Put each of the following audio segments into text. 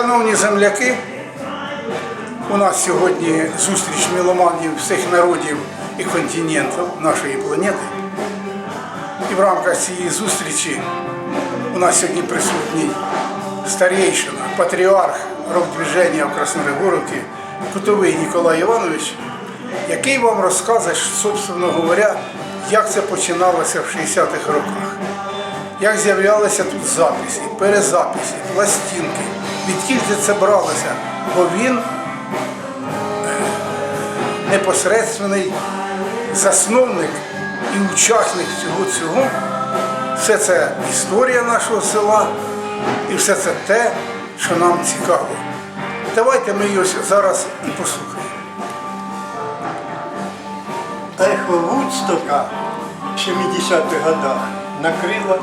Шановні земляки, у нас сьогодні зустріч меломанів всіх народів і континентів нашої планети. І в рамках цієї зустрічі у нас сьогодні присутній старейшина, патріарх рок-движення в Красногорівці Кутовий Ніколай Іванович, який вам розкаже, собственно говоря, як це починалося в 60-х роках як з'являлися тут записи, перезаписи, пластинки, відкільки це бралося, бо він е, непосередственний засновник і учасник всього цього. Все це історія нашого села і все це те, що нам цікаво. Давайте ми його зараз і послухаємо. Ехо Вудстока в 70-х годах накрило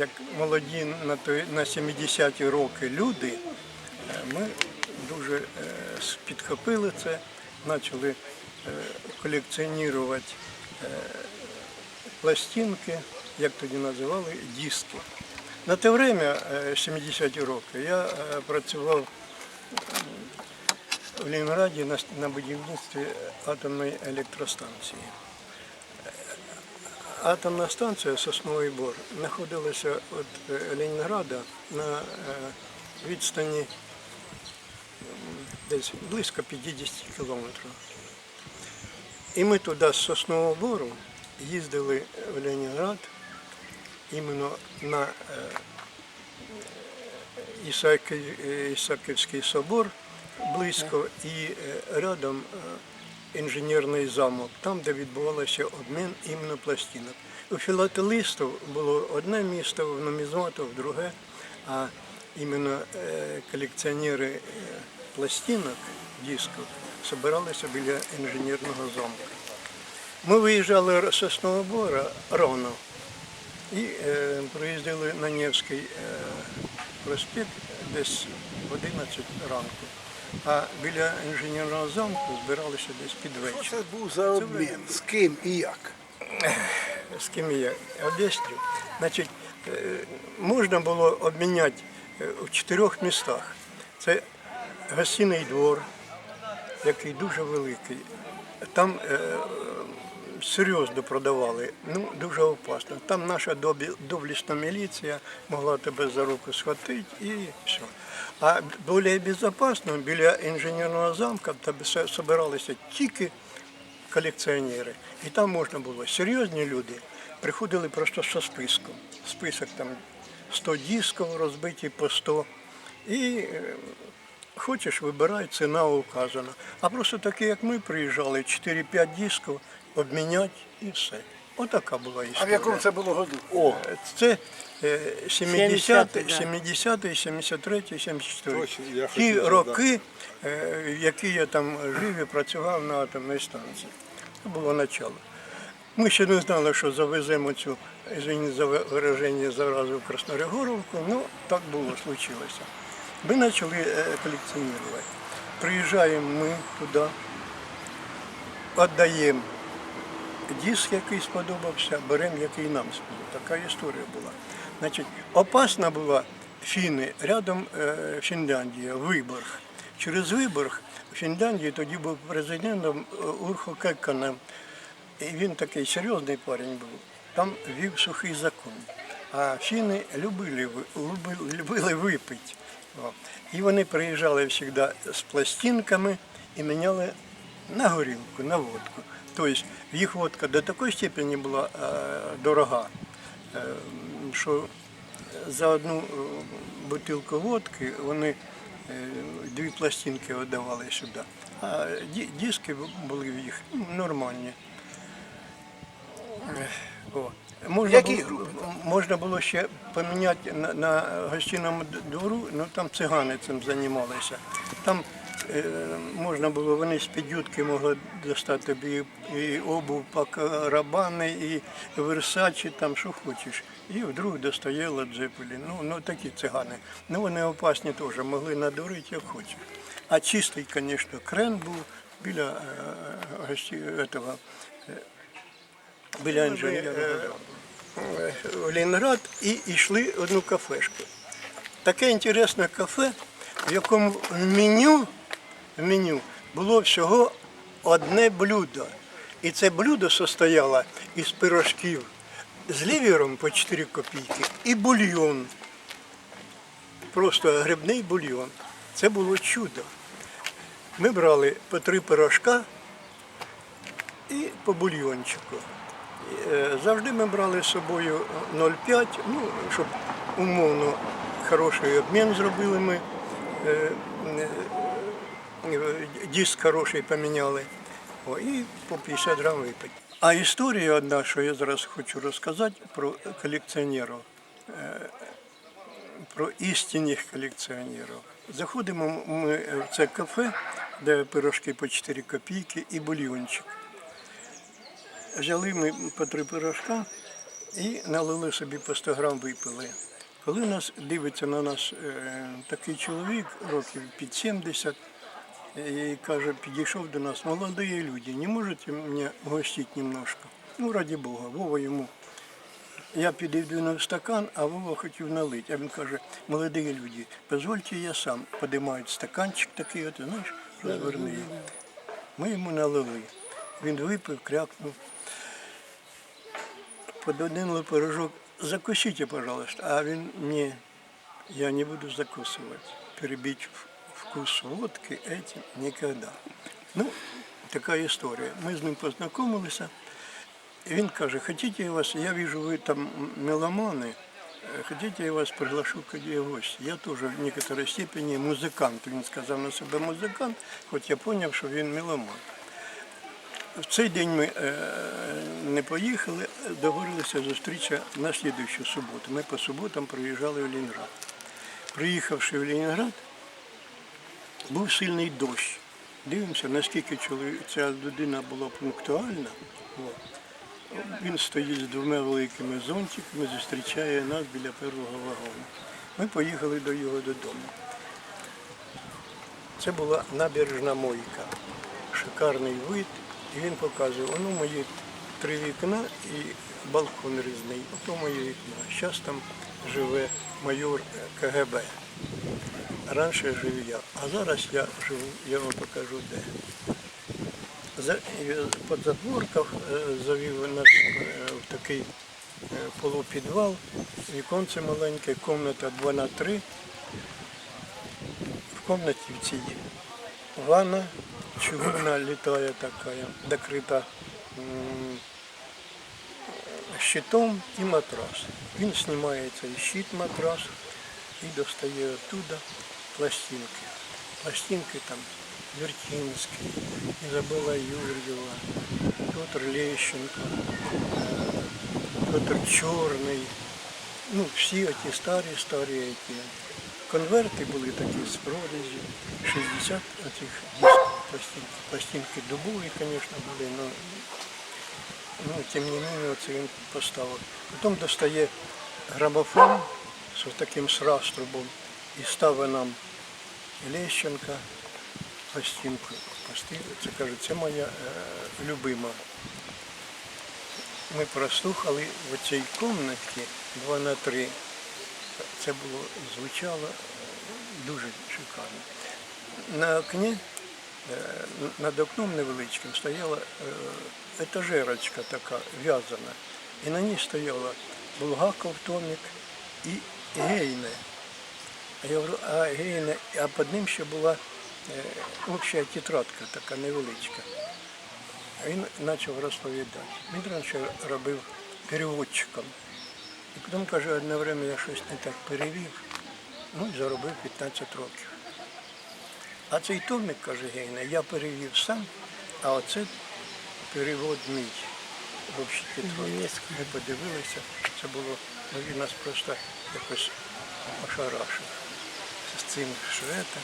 як молоді на, той- на 70-ті роки люди, е, ми дуже е, підхопили це, почали е, колекціонувати пластинки, як тоді називали, диски. На те время, е, 70-ті роки, я працював в Ленінграді на, на будівництві атомної електростанції. Атомна станція Сосновий Бор знаходилася від е, Ленінграда на е, відстані десь близько 50 кілометрів. І ми туди з Соснового Бору їздили в Ленінград іменно на е, Ісааківський собор близько і рядом інженерний замок, там, де відбувався обмін іменно пластинок. У філателистів було одне місто, в нумізматів друге, а іменно е, колекціонери е, пластинок, дисків, збиралися біля інженерного замку. Ми виїжджали з Соснового Бора рано і е, проїздили на Невський е, проспект десь в 11 ранку. А біля інженерного замку збиралися десь під Що вечір. це був за обмін? З ким і як? З ким я об'ясню. Значить, е, можна було обміняти е, в чотирьох містах. Це гостиний двор, який дуже великий. Там е, серйозно продавали, ну дуже опасно. Там наша доблісна міліція могла тебе за руку схватити і все. А більш безпечно біля інженерного замка тебе се- собиралися тільки колекціонери. І там можна було серйозні люди приходили просто зі списком. Список там 100 дисків розбиті по 100. І е, хочеш, вибирай, ціна указана. А просто такі, як ми приїжджали, 4-5 дисків, обміняти і все. Отака була історія. А в якому це було году? О, це е, 70, 70-й, 70, 73, 74. Точно, я Ті хотів роки, е, які я там жив і працював на атомній станції. Це було начало. Ми ще не знали, що завеземо цю, извините за вираження, заразу в Краснорегоровку, ну так було, случилося. Ми почали е, колекціонувати. Приїжджаємо ми туди, віддаємо диск, який сподобався, беремо, який нам сподобався. Така історія була. Значить, опасна була Фіни, рядом е, Фінляндія, Виборг. Через Виборг в Фінляндії тоді був президентом е, Урхо Кекканен. І він такий серйозний парень був. Там вів сухий закон. А фіни любили, любили, випити. І вони приїжджали завжди з пластинками і міняли на горілку, на водку. Тобто їх водка до такої степені була е, дорога, що за одну е, бутилку водки вони дві пластинки віддавали сюди. А диски були в їх ну, нормальні. О. Можна Які було, групи можна було ще поміняти на, на гостинному двору, ну там цигани цим займалися. Там можна було, вони з підютки могли достати тобі і обув рабани, і версачі, там що хочеш. І вдруг достає Джепелі. Ну, ну такі цигани. Ну вони опасні теж, могли надурити як хочеш. А чистий, звісно, крен був біля е, гості, этого, е, біля інженера. е, в Ленінград і йшли в одну кафешку. Таке інтересне кафе, в якому в меню, меню було всього одне блюдо. І це блюдо состояло із пирожків з лівіром по 4 копійки і бульйон. Просто грибний бульйон. Це було чудо. Ми брали по три пирожка і по бульйончику. Е, Завжди ми брали з собою 0,5, ну, щоб умовно хороший обмін зробили ми. Е, е, е, Диск хороший поміняли. О, і по 50 грам випити. А історія одна, що я зараз хочу розказати про колекціонерів про істинних колекціонерів. Заходимо ми в це кафе, де пирожки по 4 копійки і бульйончик. Взяли ми по три пирожка і налили собі по 100 грам випили. Коли нас дивиться на нас е, такий чоловік, років під 70, і каже, підійшов до нас, молоді люди, не можете мене угостити немножко? Ну, раді Бога, Вова йому я підійду стакан, а Вова хотів налити. А він каже, молоді люди, дозвольте я сам. Подимають стаканчик такий, от, знаєш, розверни. Ми йому налили. Він випив, крякнув. Пододинили пирожок. Закусите, пожалуйста. А він ні, я не буду закусувати. Перебить в- вкус водки этим никогда. Ну, така історія. Ми з ним познайомилися. И Він каже, хотите я вас, я вижу, вы там меломаны, э, хотите я вас приглашу к в гости. Я тоже в некоторой степени музикант. Він сказав на себе музикант, хоч я зрозумів, що він меломан. В цей день ми е, не поїхали, договорилися зустріча на слідуючу суботу. Ми по суботам приїжджали в Ленінград. Приїхавши в Ленінград, був сильний дощ. Дивимося, наскільки ця людина була пунктуальна. Він стоїть з двома великими зонтиками, зустрічає нас біля першого вагону. Ми поїхали до його додому. Це була набережна мойка. Шикарний вид. І він показує, воно мої три вікна і балкон різний. Ото моє вікно. Зараз там живе майор КГБ. Раніше жив я, а зараз я живу, я вам покажу де. За, і по задворках е, завів нас е, в такий е, полупідвал, віконце маленьке, кімната 2 на 3. В кімнаті в цій ванна, чугунна літає така, докрита щитом і матрас. Він знімає цей щит матрас і достає оттуда пластинки. Пластинки там Вертинський, Ізабела Юрьєва, Петр Лещенко, е, Петр Чорний. Ну, всі ті старі, старі ті. Конверти були такі з прорізі, 60 оцих пластинки. Пластинки дубові, звісно, були, але ну, тим не менее, це він поставив. Потім достає грамофон з таким сраструбом і ставить нам Лещенка пластинку. Це каже, це моя е, любима. Ми прослухали в цій кімнаті 2 на 3. Це було звучало е, дуже шикарно. На окні, е, над окном невеличким стояла етажерочка така в'язана. І на ній стояла Булгаков томік і Гейне. Я говорю, а Гейне, а під ним ще була е, обща тетрадка така невеличка. А він почав розповідати. Він раніше робив переводчиком. І потім каже, одне время я щось не так перевів, ну і заробив 15 років. А цей томик, каже Гейна, я перевів сам, а оце перевод мій. В общій. Ми подивилися, це було, ну він нас просто якось ошарашив з цим швета.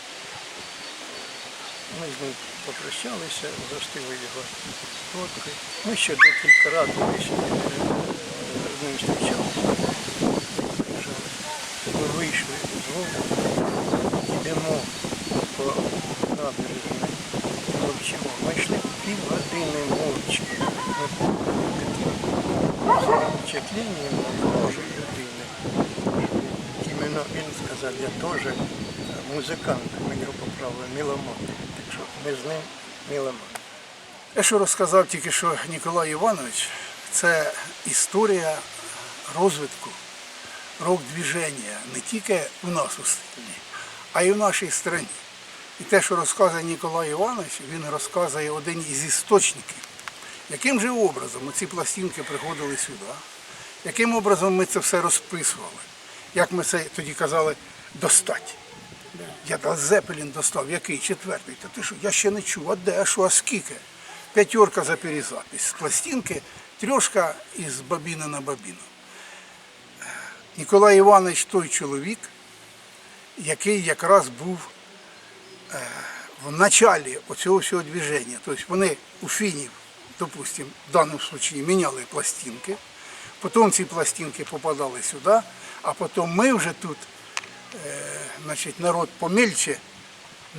Ми з ним попрощалися, застили його фоткою. Ми ще декілька разів більше з ним зустрічалися. Ми вийшли з вулиці, йдемо по набережній, мовчимо. Ми йшли півгодини мовчки. Ми з впечатленням сказав, я теж музикант, мені його поправили міломан. Так що ми з ним міломан. Те, що розказав тільки що Ніколай Іванович, це історія розвитку рок-движення не тільки у нас у селі, а й в нашій країні. І те, що розказує Ніколай Іванович, він розказує один із істочників, яким же образом ці пластинки приходили сюди, яким образом ми це все розписували, як ми це тоді казали достать. Я Зепелін достав, який четвертий. Та ти що, я ще не чув, а де, а що, а скільки? П'ятерка за перезапись. З пластинки трьошка із бабіни на бабіну. Ніколай Іванович той чоловік, який якраз був е, в началі оцього всього движення. Тобто вони у фінів, допустимо, в даному випадку міняли пластинки, потім ці пластинки попадали сюди, а потім ми вже тут значить, народ помільче.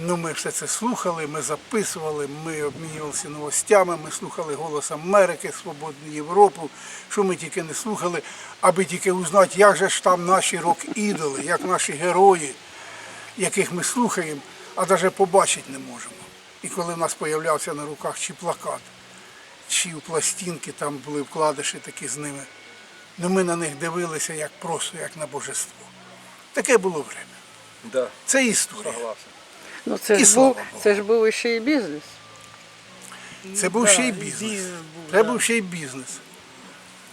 Ну, ми все це слухали, ми записували, ми обмінювалися новостями, ми слухали голос Америки, Свободну Європу, що ми тільки не слухали, аби тільки узнати, як же ж там наші рок-ідоли, як наші герої, яких ми слухаємо, а навіть побачити не можемо. І коли в нас з'являвся на руках чи плакат, чи в пластинки там були вкладиші такі з ними, ну ми на них дивилися як просто як на божество. Таке було время. Да, Це історія. Ну це І ж слава був, Богу. це ж був ще і бізнес. Це був ще й бізнес. Це був ще й бізнес.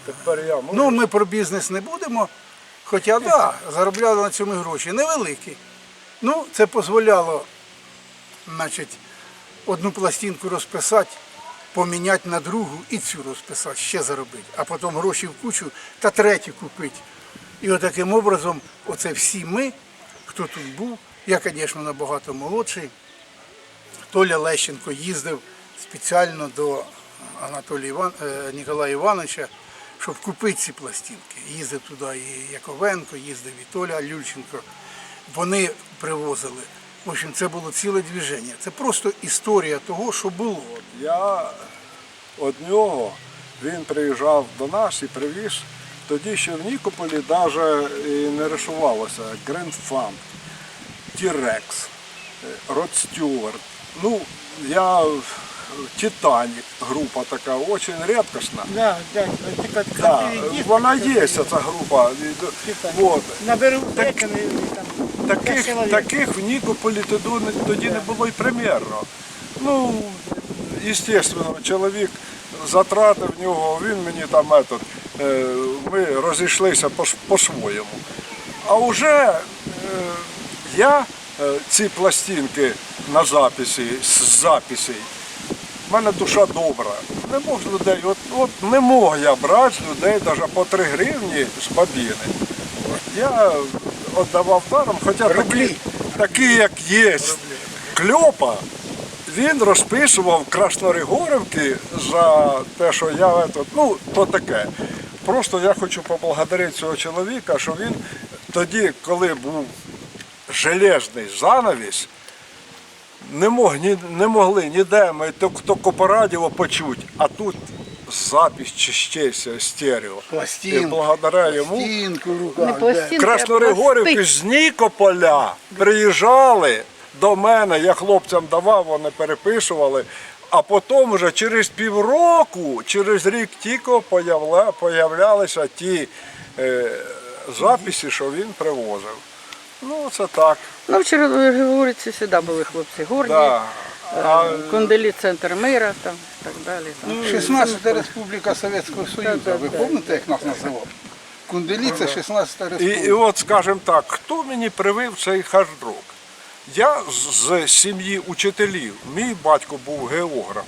Тепер я можу. Ну, ми про бізнес не будемо. Хоча да, заробляли на цьому гроші невеликі. Ну, це дозволяло, значить, одну пластинку розписати, поміняти на другу і цю розписати, ще заробити, а потім гроші в кучу та третю купити. І отаким образом, оце всі ми, хто тут був, я, звісно, набагато молодший. Толя Лещенко їздив спеціально до Анатолія Іван... е, Ніколая Івановича, щоб купити ці пластинки. Їздив туди і Яковенко, їздив і Толя Люльченко. Вони привозили. В общем, це було ціле движення. Це просто історія того, що було. Я від нього, він приїжджав до нас і привіз. Тоді ще в Нікополі навіть не рисувалося Grand Fund, T-Rex, Род Стюарт. Ну, я Титанік, група така, дуже рідкісна. Да, да, Да, вона є, ця група. Вот. Наберу пекани там. Таких, таких в Нікополі тоді, не- тоді не було й примірно. Ну, звісно, чоловік затратив нього, він мені там этот, е, ми розійшлися по- по-своєму. А вже е, я е, ці пластинки на записі, з записей, в мене душа добра. Не мог людей, от, от не мог я брати з людей навіть по 3 гривні з бабіни. Я віддавав даром, хоча такі, такі, як є, кльопа, він розписував Красноригорівки за те, що я этот, ну, то таке. Просто я хочу поблагодарити цього чоловіка, що він тоді, коли був железний занавіс, не, мог, не могли ніде ми тільки по радіо почути, а тут запись чистейся стерео. І благодаря йому пластинку в Не пластинки, а Красноригорівки з Нікополя приїжджали до мене, я хлопцям давав, вони переписували. А потім вже через півроку, через рік тільки появля, появлялися ті е, записи, що він привозив. Ну, це так. Ну, в Червогорівці завжди були хлопці горді, Да. А, Кунделі центр мира там, і так далі. Там. 16 республіка Совєтського Союзу. Ви пам'ятаєте, як нас називали? Кунделі це 16 І, республіка. і от, скажімо так, хто мені привив цей хард-рок? Я з, з сім'ї учителів. Мій батько був географ,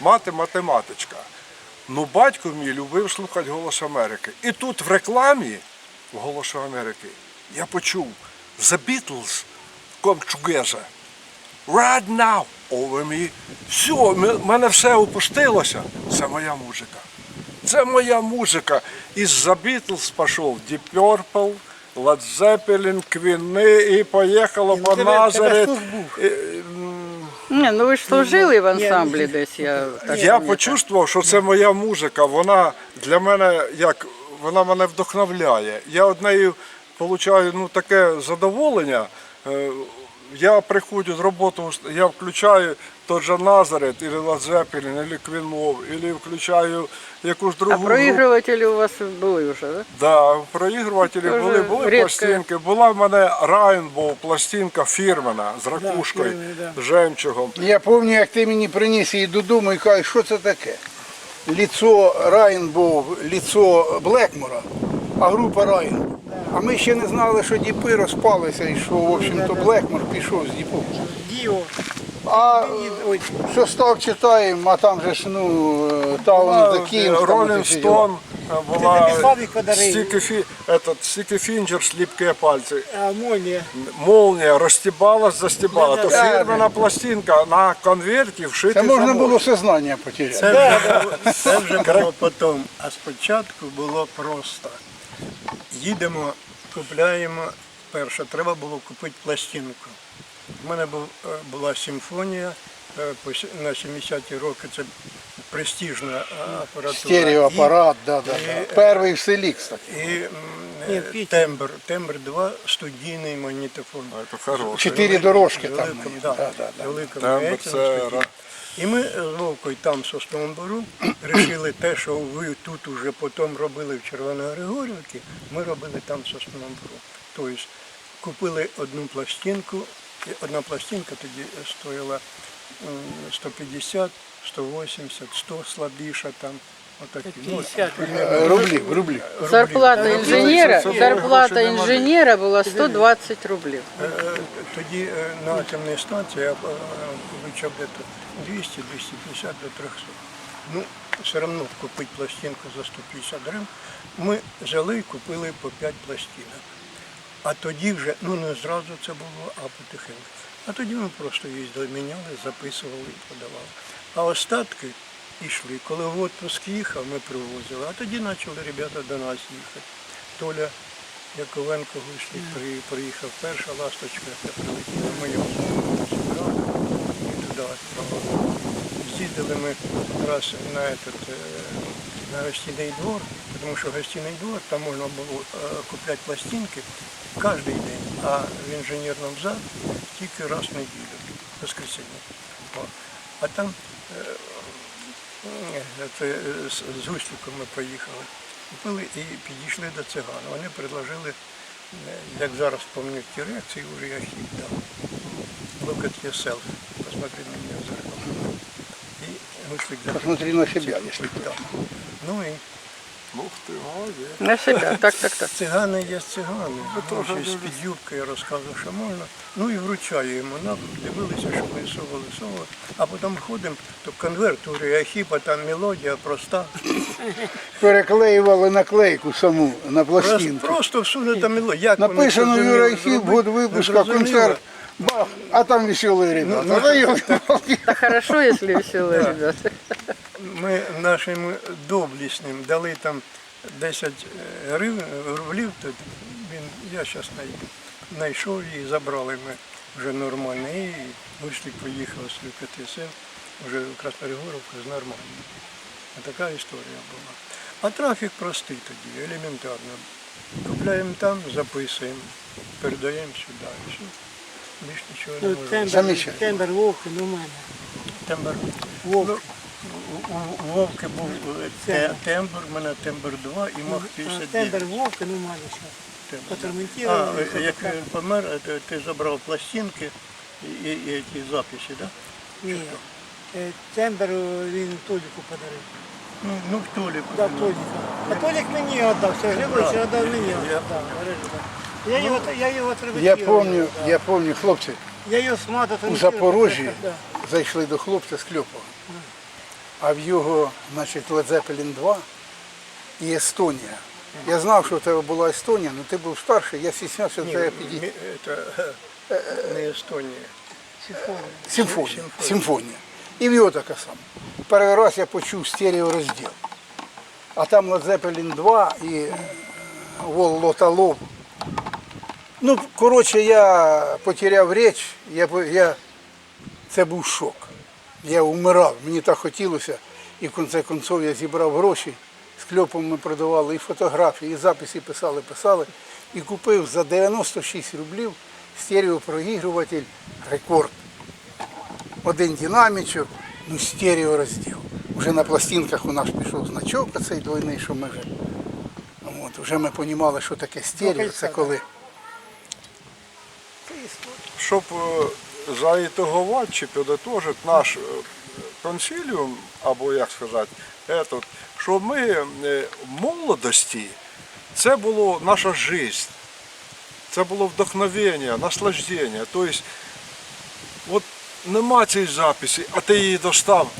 мати математичка. Ну, батько мій любив слухати Голос Америки. І тут в рекламі Голосу Америки я почув The Beatles come together. Right now me. Все, в мене все опустилося. Це моя музика. Це моя музика. Із The Beatles пішов Deep Purple, Led Zeppelin, Квіни і поїхало Ну, по тебе- тебе Назарет. слух був. І, м, Ні, ну ви ж служили в ансамблі десь, я так Я почувствував, що це моя музика. Вона для мене як вона мене вдохновляє. Я од нею получаю ну, таке задоволення. Я приходжу з роботи, я включаю тот же Назарет, или Zeppelin, или Квінмов, или включаю якусь другу А проігрувателі у вас були вже, так? Да, проігрувателі Тоже були, були рідко. пластинки. Була в мене Райнбоу пластинка фірмена з ракушкою, з жемчугом. Я пам'ятаю, як ти мені приніс її додому і кажеш, що це таке? Ліцо Райнбоу, ліцо Блекмора, а група Райнбоу. А ми ще не знали, що діпи розпалися і що, в общем-то, Блекмор пішов з діпом. Діо. А що став читаємо, а там же ж ну Town of the Kings, там Ролінг оці. Стон була. Стіки, Фі- этот, Фінджер, сліпкі пальці. А молния. Молнія розстібалась, застібала. То Да, фірмена пластинка на конверті Це можна було сознання потеряти. Це вже, це вже було потім. А спочатку було просто. Їдемо, купляємо. Перше, треба було купити пластинку. У мене е, була симфонія е, на 70-ті роки. Це престижна е, апаратура. Стереоапарат, да, да, да. Перший в селі, кстати. І, і Ні, тембр. Тембр 2 студійний магнітофон. Чотири дорожки там. Да, Да, да, да. Тембр це І ми з Вовкою там в Сосновому Бору вирішили те, що ви тут уже потім робили в Червоногригорівці, ми робили там в Сосновому Бору. Тобто купили одну пластинку, і одна пластинка тоді стоїла 150, 180, 100 слабіша там. Ну, 50. Рублів, рублів. Зарплата інженера, зарплата інженера була 120 рублів. Е, е, Тоді е, на атомній станції я получав десь 200, 250 до 300. Ну, все одно купити пластинку за 150 гривень. Ми взяли і купили по 5 пластинок. А тоді вже, ну не зразу це було, а потихеньку. А тоді ми просто їздили, міняли, записували і подавали. А остатки йшли. Коли в отпуск їхав, ми привозили, а тоді почали ребята до нас їхати. Толя Яковенко Гуслік при, приїхав перша ласточка, яка прилетіла, ми його зібрали і туди відправили. З'їздили ми раз на, этот, е, на гостиний двор, тому що гостиний двор, там можна було е, купляти пластинки кожен день, а в інженерному залі тільки раз в неділю, воскресенье. А там е, це, е, з, з ми поїхали. Купили і підійшли до циган. Вони предложили, е, як зараз пам'ятаю ті реакції, вже я хіп дав. Look at yourself. Посмотри на мене в зеркало. І Гуслик дав. Посмотри на себе, якщо Да. Ну і Ух ти, молодець. На себе, так, так, так. цигани є цигани. Ну, ще з-під юбки я розказував, що можна. Ну і вручаю йому на дивилися, що висовували, висовували. А потім ходимо, то конверт у Реахіпа, там мелодія проста. переклеювали наклейку саму на Просто, пластинку. просто всунута мелодія. Як Написано Юра Хіп, год випуска, концерт. Бах, а там веселі ребята. Ну, ёлки-палки. Та хорошо, якщо веселі ребята. Ми нашим доблісним дали там 10 гривень, рублів, то він, я зараз знайшов її, забрали ми вже нормально. І вийшли, поїхав слухати син, вже в Красногорівку з нормально. Така історія була. А трафік простий тоді, елементарно. Купляємо там, записуємо, передаємо сюди. І все. Більш нічого не Ну, можемо. Замічательно. тембр вовки, ну мене. Тембр. Вовк. У, Вовки був те- тембр, у мене тембр 2 і мах А 59. тембр вовки, ну в ще. Тембр. А, як він помер, е, ти забрав пластинки і, і, і ті записи, так? Да? Ні. Е, Тембр е, він Толіку подарив. Ну, ну в Толі. Да, Толіка. А Толік мені віддав, все, Григорович віддав мені. Я- віддав, да, говорили. Я його, я його Я отремонтував, помню, да. я помню, хлопці Я його смада у Запорожжі зайшли до хлопця з Кльопова. А в його, значить, Led Zeppelin 2 і Естонія. Я знав, що в тебе була Естонія, але ти був старший, я стіснявся до тебе підійти. не Естонія. Симфонія. Симфонія. І в його така сама. Перший раз я почув стереорозділ. А там Led Zeppelin 2 і е, Вол Лоталов. Ну, коротше, я потеряв річ, я, я, це був шок. Я вмирав, мені так хотілося. І в кінці кінців я зібрав гроші, з кльопом ми продавали і фотографії, і записи писали, писали. і купив за 96 рублів стереопрогігруватель рекорд. Один динамічок, ну стерео розділ. Вже на пластинках у нас пішов значок оцей двойний, що ми вже. От, вже ми розуміли, що таке стерео, це коли. щоб е, заітагувати чи підтожити наш е, консиліум, або як сказати, етот, що ми е, в молодості це було наша життя, це було вдохновення, наслаждення. Тобто, от нема цієї записі, а ти її достав,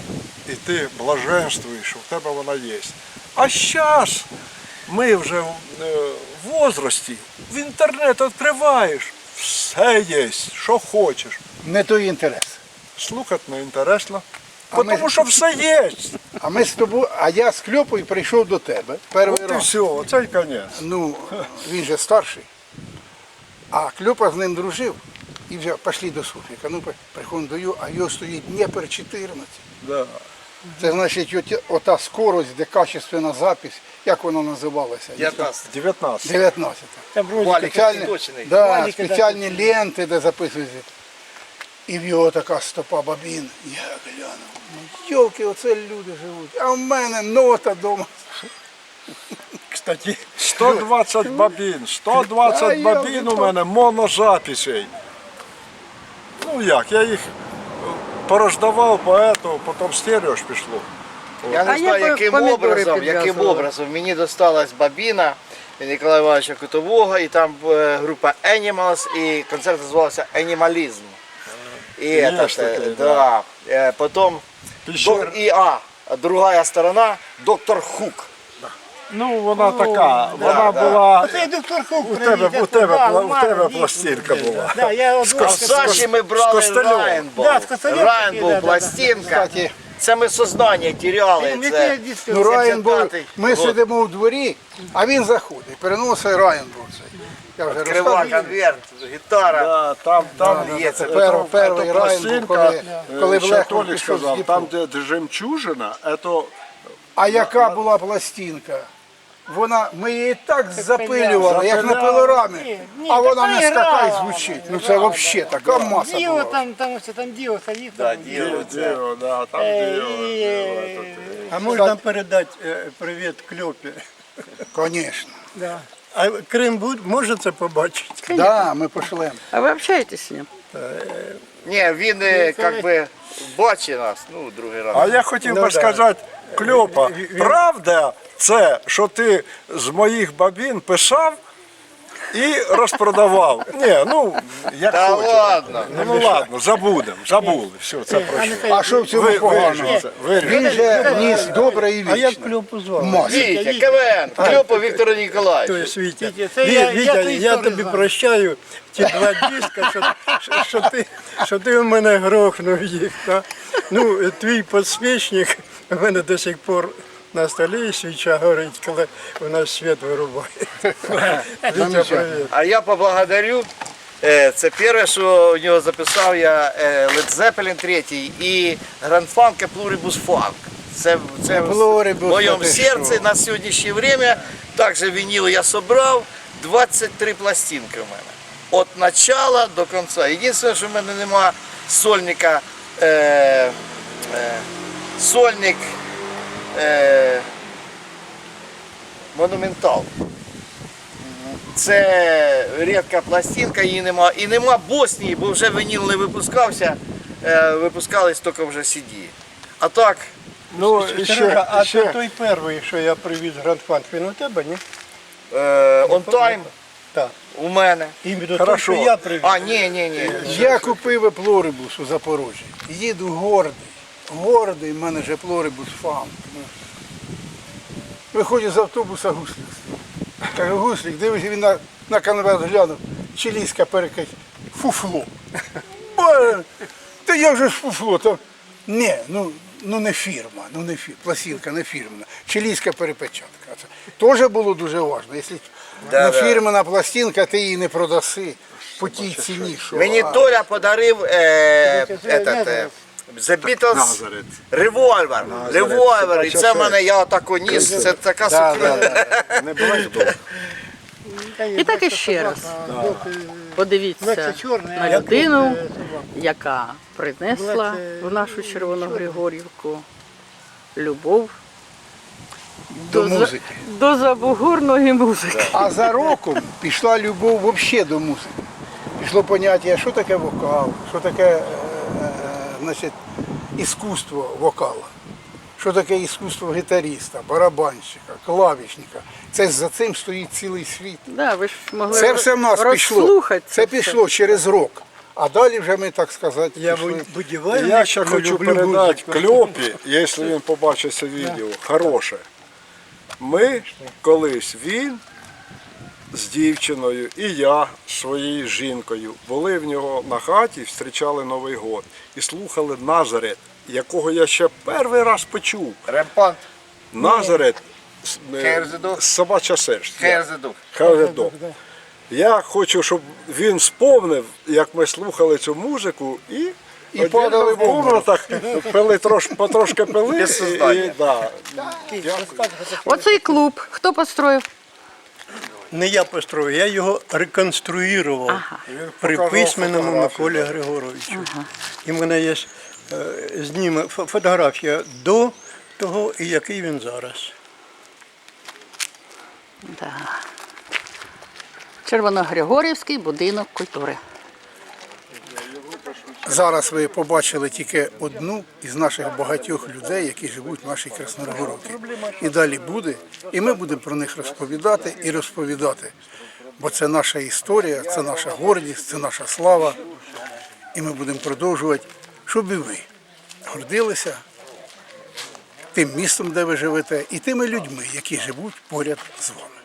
і ти блаженствуєш, що в тебе вона є. А зараз ми вже в е, возрасті, в інтернет відкриваєш, все є, що хочеш. Не той інтерес. Слухати не інтересно. А ми- Тому що все є. А ми з тобою, а я з Кльопою прийшов до тебе. Перший От і раз. все, оце й кінець. Ну, він же старший. А Кльопа з ним дружив. І вже пішли до Софіка. Ну, приходимо до його, а його стоїть Дніпр 14. Да. Це значить оті- ота скорость, де качественна запись, як вона називалася? 19. 19. 19. Там вроде Валік Спеціальні, точний. да, спеціальні ленти, де записуються. І в його така стопа бабін. Я глянув. Ну, йолки, оце люди живуть. А в мене нота вдома. Кстати, 120 бабін, 120 Та, бабін у мене монозаписей. Ну як, я їх порождавав, поету, потім стерео ж пішло. Я не А знаю, я яким помідори образом, яким підв'язувала. образом мені досталась бабіна Ніколая Івановича Кутового, і там е, група Animals, і концерт називався Анімалізм. І Є этот, таке, е, да. Е, потім док- і а, другая сторона, доктор Хук. Ну, вона така, вона да. була. Це доктор Хук У тебе, у тебе, да, у тебе пластинка була. Да, я в Саші ми брали. Райнбол. Да, з Райнбол, да, да, да. пластинка. Це ми сознання теряли. Це... який дійсно Ну, Райан був, ми сидимо у дворі, а він заходить, переносить Райан був цей. Я вже Крива, конверт, гітара. Да, там, там Да, є це це. пер- перший Райан був, коли, е, коли ще Блехов Толік пішов з сказав, Дніпра. там, де жемчужина, это А яка була пластинка? Вона, ми її так запилювали, як на пилорамі, Ні, ні, а вона така не скакає грала. звучить. Ну це взагалі така маса Діо була. там, там, ось там Діо сидить. Да, там, Діо. Діо, Діо, да, там Е, Діо, і, Діо, е, этот, а можна передати е, привіт Кльопі? Звісно. да. А Крим буде, може це побачити? Да, ми пошлемо. А ви общаетесь з ним? Ні, він е, як би бачить нас, ну, другий раз. А я хотів Ну, би да. сказати, Кльопа, правда це, що ти з моїх бабін писав і розпродавав? Ні, ну, як Та хочеш. ладно. Ну, ну ладно, забудемо, забули, все, це пройшло. А що в цьому Ви, поганого? це. Він же ніс добре і А як. Кльопу звали? Мас. Вітя, КВН, Кльопа Віктора Ніколаєвича. Тобто, Вітя, Вітя, це Ві- я- я Вітя, ту я, історію тобі знаю. прощаю ті два диска, що, що, що, ти, що ти у мене грохнув їх. Та? Ну, твій підсвічник у мене до сих пор на столі і свіча горить, коли у нас світ вирубає. Вітя, привіт. А я поблагодарю. Е, Це перше, що у нього записав я е, Led Zeppelin 3 і Grand Funk і Pluribus Funk. Це, це в моєму серці на сьогоднішнє время. Також вініл я собрав. 23 пластинки у мене. От начала до кінця. Єдине, що в мене нема сольника. Е, е, сольник е, монументал. Це рідка пластинка, її нема. І нема Боснії, бо вже вініл не випускався, е, випускались тільки вже CD. А так, Ну, Сережа, ще, а ще. це той перший, що я привіз Грандфанк, він у тебе, ні? е, on time Так. у мене. Іменно той, Хорошо. що я привіз. А, ні, ні, ні. Я купив плорибус у Запорожжі. Їду гордий. Гордий, в мене же плорибус фан. Виходжу з автобуса гуслик. Кажу, гуслик, дивись, він на, на конверт глянув. Чилійська перекать. Фуфло. Та як же ж фуфло? То... Ні, ну, ну не фірма, ну не фірма, пластинка не фірмна. Чилійська перепечатка. Це теж було дуже важливо. Якщо Да, не да. фірмена пластинка, ти її не продаси по тій ціні, що. Мені а, Толя подарив е, Це этот, е, The Beatles револьвер. Револьвер. І Це в мене я отако ніс. Це така сукня. Не буває вдома. І так іще раз. Подивіться на людину, е, яка принесла в нашу Червону Григорівку любов До музики. до забугурної музики. А за роком пішла любов взагалі до музики. Пішло поняття, що таке вокал, що таке е, е, значить, іскусство вокала, що таке іскусство гітаріста, барабанщика, клавішника. Це за цим стоїть цілий світ. Да, ви ж могли Це все в нас пішло. Це все. пішло через рок. А далі вже ми, так сказати, Я пішли. будівельник, Я ще хочу люблю передати музику. Кльопі, якщо він побачить це відео, хороше. Ми колись він з дівчиною і я з своєю жінкою були в нього на хаті, зустрічали Новий год і слухали Назарет, якого я ще перший раз почув. Ремпант, Назарет е, собача серсть. Я хочу, щоб він спомнив, як ми слухали цю музику і. І падали в в комнатах, пили трош, потрошки пили. І, і, да. Оцей клуб хто построїв? Не я построїв, я його реконструював при письменному. Миколі Григоровичу. І в мене є е, зніме, фотографія до того і який він зараз. Да. Червоногригорівський будинок культури. Зараз ви побачили тільки одну із наших багатьох людей, які живуть в нашій Красногорівці. І далі буде, і ми будемо про них розповідати і розповідати. Бо це наша історія, це наша гордість, це наша слава. І ми будемо продовжувати, щоб і ви гордилися тим містом, де ви живете, і тими людьми, які живуть поряд з вами.